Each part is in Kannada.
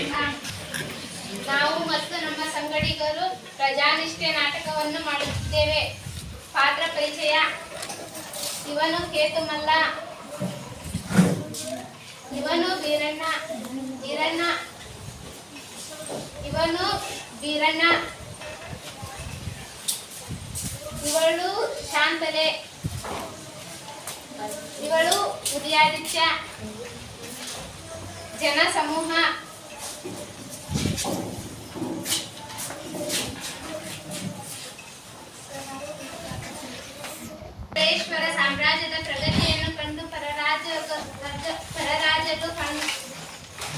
ನಾವು ಮತ್ತು ನಮ್ಮ ಸಂಗಡಿಗರು ಪ್ರಜಾನಿಷ್ಠೆ ನಾಟಕವನ್ನು ಮಾಡುತ್ತಿದ್ದೇವೆ. ಪಾತ್ರ ಪರಿಚಯ. ಇವನು ಕೇತುಮಲ್ಲ. ಇವನು ಬೀರಣ್ಣ. ಬೀರಣ್ಣ. ಇವನು ಬೀರಣ್ಣ. ಇವಳು ಶಾಂತಲೆ. ಇವಳು ಉದಯಾದಿತ್ಯ. ಜನ ಸಮೂಹ.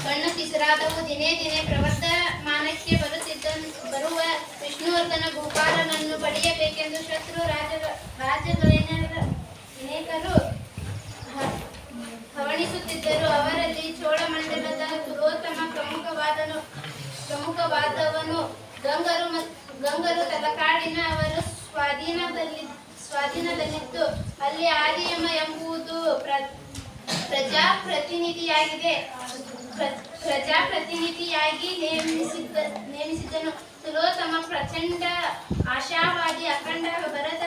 ಕಣ್ಣು ಕಿಸಿರಾದವು. ದಿನೇ ದಿನೇ ಪ್ರವರ್ಧಮಾನಕ್ಕೆ ಬರುತ್ತಿದ್ದ ಬರುವ ವಿಷ್ಣುವರ್ಧನ ಗೋಪಾಲನನ್ನು ಪಡೆಯಬೇಕೆಂದು ಶತ್ರು ರಾಜ ರಾಜಗಳೇನರು ಹವಣಿಸುತ್ತಿದ್ದರು. ಅವರಲ್ಲಿ ಚೋಳಮಂಡಲದ ಪುರೋತ್ತಮ ಪ್ರಮುಖವಾದನು ಪ್ರಮುಖವಾದವನು ಗಂಗರು ಗಂಗರು ತಲಕಾಡಿನ ಅವರು ಸ್ವಾಧೀನದಲ್ಲಿ ಸ್ವಾಧೀನದಲ್ಲಿತ್ತು. ಅಲ್ಲಿ ಆದಿಯಮ ಎಂಬುದು ಪ್ರ- ಪ್ರಜಾಪ್ರತಿನಿಧಿಯಾಗಿದೆ. ಪ್ರ- ಪ್ರಜಾಪ್ರತಿನಿಧಿಯಾಗಿ ನೇಮಿಸಿದ್ದ ನೇಮಿಸಿದ್ದನು. ತುಲೋತ್ತಮ ಪ್ರಚಂಡ ಆಶಾವಾದಿ ಅಖಂಡ ಭರತ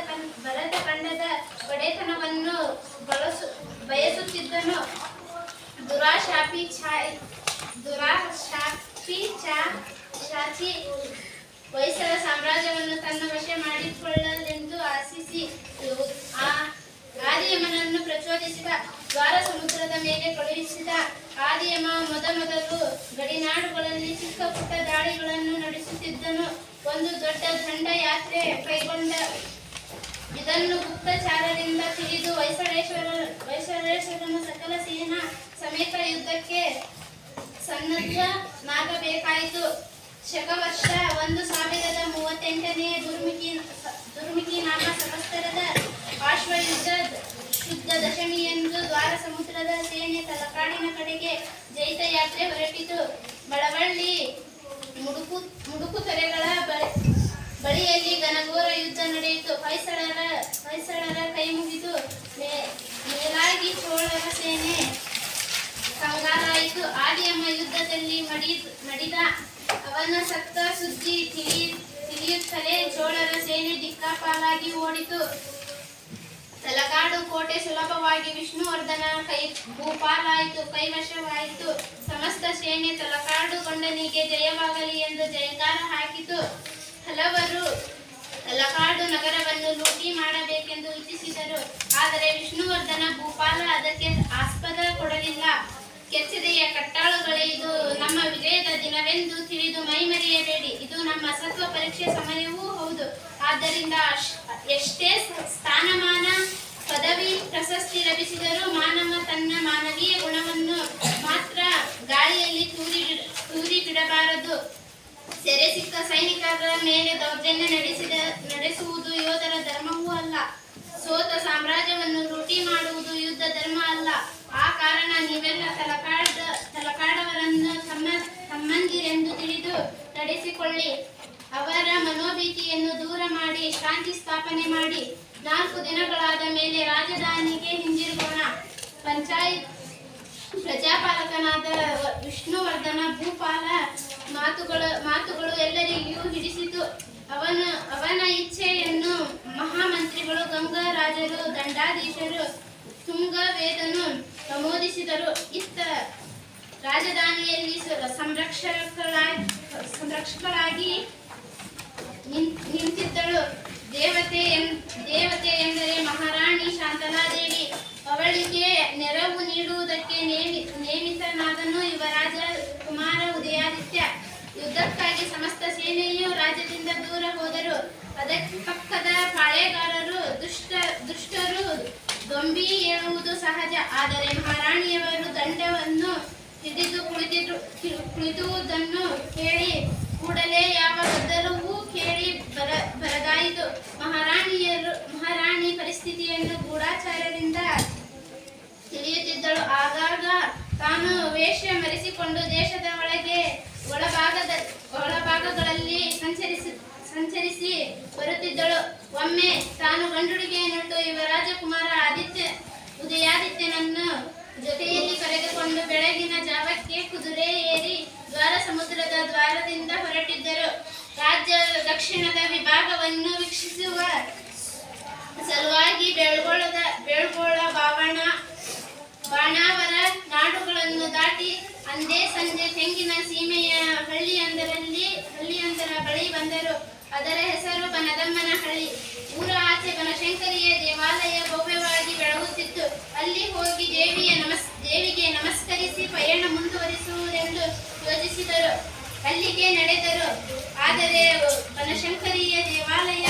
ಭರತ ಖಂಡದ ಒಡೆತನವನ್ನು ಬಳಸು ಬಯಸುತ್ತಿದ್ದನು. ದುರಾಶಾಪಿ ಛಾಯ್ ದುರಾಶಾಪಿ ಚಾ ಶಾಚಿ ಹೊಯ್ಸಳ ಸಾಮ್ರಾಜ್ಯವನ್ನು ತನ್ನ ವಶ ಮಾಡಿಕೊಳ್ಳಲೆಂದು ಆಶಿಸಿ ಆ ಪ್ರಚೋದಿಸಿದ ದ್ವಾರ ಸಮುದ್ರದ ಮೇಲೆ ಕಳುಹಿಸಿದ ಆದಿಯಮ ಮೊದಮೊದಲು ಗಡಿನಾಡುಗಳಲ್ಲಿ ಚಿಕ್ಕ ಪುಟ್ಟ ದಾಳಿಗಳನ್ನು ನಡೆಸುತ್ತಿದ್ದನು. ಒಂದು ದೊಡ್ಡ ದಂಡ ಯಾತ್ರೆ ಕೈಗೊಂಡ ಇದನ್ನು ಗುಪ್ತಚಾರರಿಂದ ತಿಳಿದು ಹೊಯ್ಸಳೇಶ್ವರ ವೈಸಳೇಶ್ವರನ ಸಕಲ ಸೇನಾ ಸಮೇತ ಯುದ್ಧಕ್ಕೆ ಸನ್ನದ್ಧನಾಗಬೇಕಾಯಿತು. ಶಕವರ್ಷ ಒಂದು ಸಾವಿರದ ಮೂವತ್ತೆಂಟನೇ ದುರ್ಮಿಕಿ ದುರ್ಮಿಕಿ ನಾಮ ಸಂವತ್ಸರದ ಆಶ್ವಯುದ್ಧ ಶುದ್ಧ ದಶಮಿಯಂದು ದ್ವಾರ ಸಮುದ್ರದ ಸೇನೆ ತಲಕಾಡಿನ ಕಡೆಗೆ ಜೈತ ಯಾತ್ರೆ ಹೊರಟಿತು. ಬಳವಳ್ಳಿ ಮುಡುಕು ಮುಡುಕು ತೊರೆಗಳ ಬಳಿ, ಬಳಿಯಲ್ಲಿ ಘನಘೋರ ಯುದ್ಧ ನಡೆಯಿತು. ಹೊಯ್ಸಳರ ಹೊಯ್ಸಳರ ಕೈ ಮುಗಿದು ಮೇಲಾಗಿ ಚೋಳರ ಸೇನೆ ಕಂಗಾಲಾಯಿತು. ಆದಿಯಮ್ಮ ಯುದ್ಧದಲ್ಲಿ ಮಡಿ, ಮಡಿದ ಅವನ ಸತ್ತ ಸುದ್ದಿ ತಿಳಿ ತಿಳಿಯುತ್ತಲೇ ಚೋಳರ ಸೇನೆ ದಿಕ್ಕಾಪಾಲಾಗಿ ಓಡಿತು. ತಲಕಾಡು ಕೋಟೆ ವಿಷ್ಣುವರ್ಧನ ಕೈ ಭೂಪಾಲಾಯಿತು ಕೈವಶವಾಯಿತು ಸಮಸ್ತ ಸೇನೆ ತಲಕಾಡು ಗೊಂಡನಿಗೆ ಜಯವಾಗಲಿ ಎಂದು ಜಯಕಾರ ಹಾಕಿತು. ಹಲವರು ತಲಕಾಡು ನಗರವನ್ನು ಲೂಟಿ ಮಾಡಬೇಕೆಂದು ಇಚ್ಛಿಸಿದರು. ಆದರೆ ವಿಷ್ಣುವರ್ಧನ ಭೂಪಾಲ ಅದಕ್ಕೆ ಆಸ್ಪದ ಕೊಡಲಿಲ್ಲ. ಕೆಚ್ಚದೆಯ ಕಟ್ಟಾಳುಗಳೇ, ಇದು ನಮ್ಮ ವಿಜಯದ ದಿನವೆಂದು ತಿಳಿದು ಮೈಮರೆಯಬೇಡಿ ಇದು ನಮ್ಮ ಸತ್ವ ಪರೀಕ್ಷೆ ಸಮಯವೂ ಹೌದು. ಆದ್ದರಿಂದ ಎಷ್ಟೇ ಸ್ಥಾನಮಾನ ಪ್ರಶಸ್ತಿ ಲಭಿಸಿದರೂ ಮಾನವ ತನ್ನ ಮಾನವೀಯ ಗುಣವನ್ನು ಮಾತ್ರ ಗಾಳಿಯಲ್ಲಿ ತೂರಿ ತೂರಿ ಬಿಡಬಾರದು. ಸೆರೆ ಸಿಕ್ಕ ಸೈನಿಕರ ಮೇಲೆ ದೌರ್ಜನ್ಯ ನಡೆಸಿದ, ನಡೆಸುವುದು ಯೋಧರ ಧರ್ಮವೂ ಅಲ್ಲ. ಸೋತ ಸಾಮ್ರಾಜ್ಯವನ್ನು ರೂಟಿ ಮಾಡುವುದು ಯುದ್ಧ ಧರ್ಮ ಅಲ್ಲ. ಆ ಕಾರಣ ನೀವೆಲ್ಲ ತಲಕಾಡ ತಲಕಾಡವರನ್ನು ತಮ್ಮ, ತಮ್ಮಂದಿರೆಂದು ತಿಳಿದು ನಡೆಸಿಕೊಳ್ಳಿ. ಅವರ ಮನೋಭೀತಿಯನ್ನು ದೂರ ಮಾಡಿ, ಶಾಂತಿ ಸ್ಥಾಪನೆ ಮಾಡಿ. ನಾಲ್ಕು ದಿನಗಳಾದ ಮೇಲೆ ರಾಜಧಾನಿಗೆ ಹಿಂದಿರುಗೋಣ. ಪಂಚಾಯತ್ ಪ್ರಜಾಪಾಲಕನಾದ ವಿಷ್ಣುವರ್ಧನ ಭೂಪಾಲ ಮಾತುಗಳು ಮಾತುಗಳು ಎಲ್ಲರಿಗೂ ಹಿಡಿಸಿತು. ಅವನ ಅವನ ಇಚ್ಛೆಯನ್ನು ಮಹಾಮಂತ್ರಿಗಳು ಗಂಗರಾಜರು ದಂಡಾಧೀಶರು, ತುಂಗವೇದನು ಪ್ರಮೋದಿಸಿದರು. ಇತ್ತ ರಾಜಧಾನಿಯಲ್ಲಿ ಸ- ಸಂರಕ್ಷಕಳಾಗಿ ಸಂರಕ್ಷಕಳಾಗಿ ನಿನ್- ನಿಂತಿದ್ದಳು. ದೇವತೆ ದೇವತೆ ಎಂದರೆ ಮಹಾರಾಣಿ ಶಾಂತಲಾದೇವಿ. ಅವಳಿಗೆ ನೆರವು ನೀಡುವುದಕ್ಕೆ ನೇಮಿ ನೇಮಿತನಾದನು ಯುವರಾಜ ಕುಮಾರ ಉದಯಾದಿತ್ಯ. ಯುದ್ಧಕ್ಕಾಗಿ ಸಮಸ್ತ ಸೇನೆಯು ರಾಜ್ಯದಿಂದ ದೂರ ಹೋದರು. ಅದಕ್ಕೆ ಪಕ್ಕದ ಪಾಳೆಗಾರರು ದುಷ್ಟ, ದುಷ್ಟರು ದೊಂಬಿ ಹೇಳುವುದು ಸಹಜ. ಆದರೆ ಮಹಾರಾಣಿಯವರು ದಂಡವನ್ನು ಹಿಡಿದು ಕುಳಿತಿದ್ರು ಕಿ- ಕುಳಿತುವುದನ್ನು ಕೇಳಿ ಕೂಡಲೇ ಯಾವ ಗದ್ದಲವೂ ಕೇಳಿ ಬರ ಬರಗಾಯಿತು ಮಹಾರಾಣಿಯರು ಮಹಾರಾಣಿ ಪರಿಸ್ಥಿತಿಯನ್ನು ಗೂಢಾಚಾರ್ಯರಿಂದ ತಿಳಿಯುತ್ತಿದ್ದಳು. ಆಗಾಗ ತಾನು ವೇಷ ಮರೆಸಿಕೊಂಡು ದೇಶದ ಒಳಗೆ ಒಳಭಾಗದ ಒಳಭಾಗಗಳಲ್ಲಿ ಸಂಚರಿಸಿ ಸಂಚರಿಸಿ ಬರುತ್ತಿದ್ದಳು. ಒಮ್ಮೆ ತಾನು ಗಂಡುಡುಗೆಯನ್ನುಟ್ಟು ಯುವರಾಜಕುಮಾರ ಆದಿತ್ಯ ಉದಯಾದಿತ್ಯನನ್ನು ಜೊತೆಯಲ್ಲಿ ಕರೆದುಕೊಂಡು ಬೆಳಗಿನ ಜಾವಕ್ಕೆ ಕುದುರೆ ಏರಿ ದ್ವಾರ ಸಮುದ್ರದ ದ್ವಾರದಿಂದ ಹೊರಟಿದ್ದರು. ರಾಜ್ಯ ದಕ್ಷಿಣದ ವಿಭಾಗವನ್ನು ವೀಕ್ಷಿಸುವ ಸಲುವಾಗಿ ಬೆಳ್ಗೊಳದ, ಬೆಳ್ಗೊಳ ಬಾವಣ, ಬಾಣಾವರ ನಾಡುಗಳನ್ನು ದಾಟಿ ಅಂದೇ ಸಂಜೆ ತೆಂಗಿನ ಸೀಮೆಯ ಹಳ್ಳಿಯೊಂದರಲ್ಲಿ, ಹಳ್ಳಿಯೊಂದರ ಬಳಿ ಬಂದರು. ಅದರ ಹೆಸರು ಬನದಮ್ಮನ ಹಳ್ಳಿ. ಊರ ಆಚೆ ಬನಶಂಕರಿಯ ದೇವಾಲಯ ಭವ್ಯವಾಗಿ ಬೆಳಗುತ್ತಿತ್ತು. ಅಲ್ಲಿ ಹೋಗಿ ದೇವಿಯ ನಮಸ್, ದೇವಿಗೆ ನಮಸ್ಕರಿಸಿ ಪಯಣ ಮುಂದುವರಿಸುವುದೆಂದು ಯೋಚಿಸಿದರು. ಅಲ್ಲಿಗೆ ನಡೆದರು. ಆದರೆ ಬನಶಂಕರಿಯ ದೇವಾಲಯ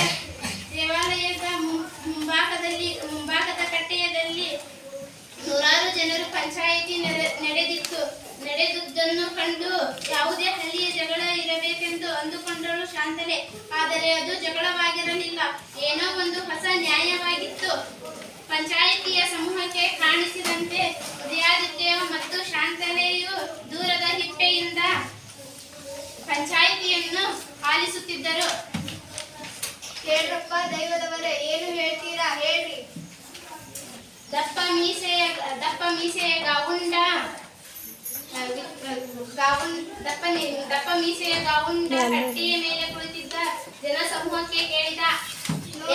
ನೂರಾರು ಜನರು ಪಂಚಾಯಿತಿ ನಡೆ- ನಡೆದಿತ್ತು. ನಡೆದುದನ್ನು ಕಂಡು ಯಾವುದೇ ಹಳ್ಳಿಯ ಜಗಳ ಇರಬೇಕೆಂದು ಅಂದುಕೊಂಡಳು ಶಾಂತನೆ. ಆದರೆ ಅದು ಜಗಳವಾಗಿರಲಿಲ್ಲ. ಏನೋ ಒಂದು ಹೊಸ ನ್ಯಾಯವಾಗಿತ್ತು. ಪಂಚಾಯಿತಿಯ ಸಮೂಹಕ್ಕೆ ಕಾಣಿಸಿದಂತೆ ಉದಯಾದಿತ್ಯ ಮತ್ತು ಶಾಂತನೆಯು ದೂರದ ಹಿಪ್ಪೆಯಿಂದ ಪಂಚಾಯಿತಿಯನ್ನು ಆಲಿಸುತ್ತಿದ್ದರು. ಹೇಳ್ರಪ್ಪ ದೈವದವರೇ, ಏನು ಹೇಳ್ತೀರಾ? ಹೇಳ್ರಿ. ದಪ್ಪ ಮೀಸೆಯ ದಪ್ಪ ಮೀಸೆಯ ಗಾವುಂಡ ದಪ್ಪ ದಪ್ಪ ಮೀಸೆಯ ಗಾವುಂಡ ಕಟ್ಟೆಯ ಮೇಲೆ ಕುಳಿತಿದ್ದ ಜನಸಮೂಹಕ್ಕೆ ಕೇಳಿದ.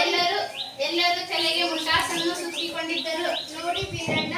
ಎಲ್ಲರೂ ಎಲ್ಲರೂ ತಲೆಗೆ ಮುಂಡಾಸನ್ನು ಸುತ್ತಿಕೊಂಡಿದ್ದರು. ನೋಡಿ ಬೀರಣ್ಣ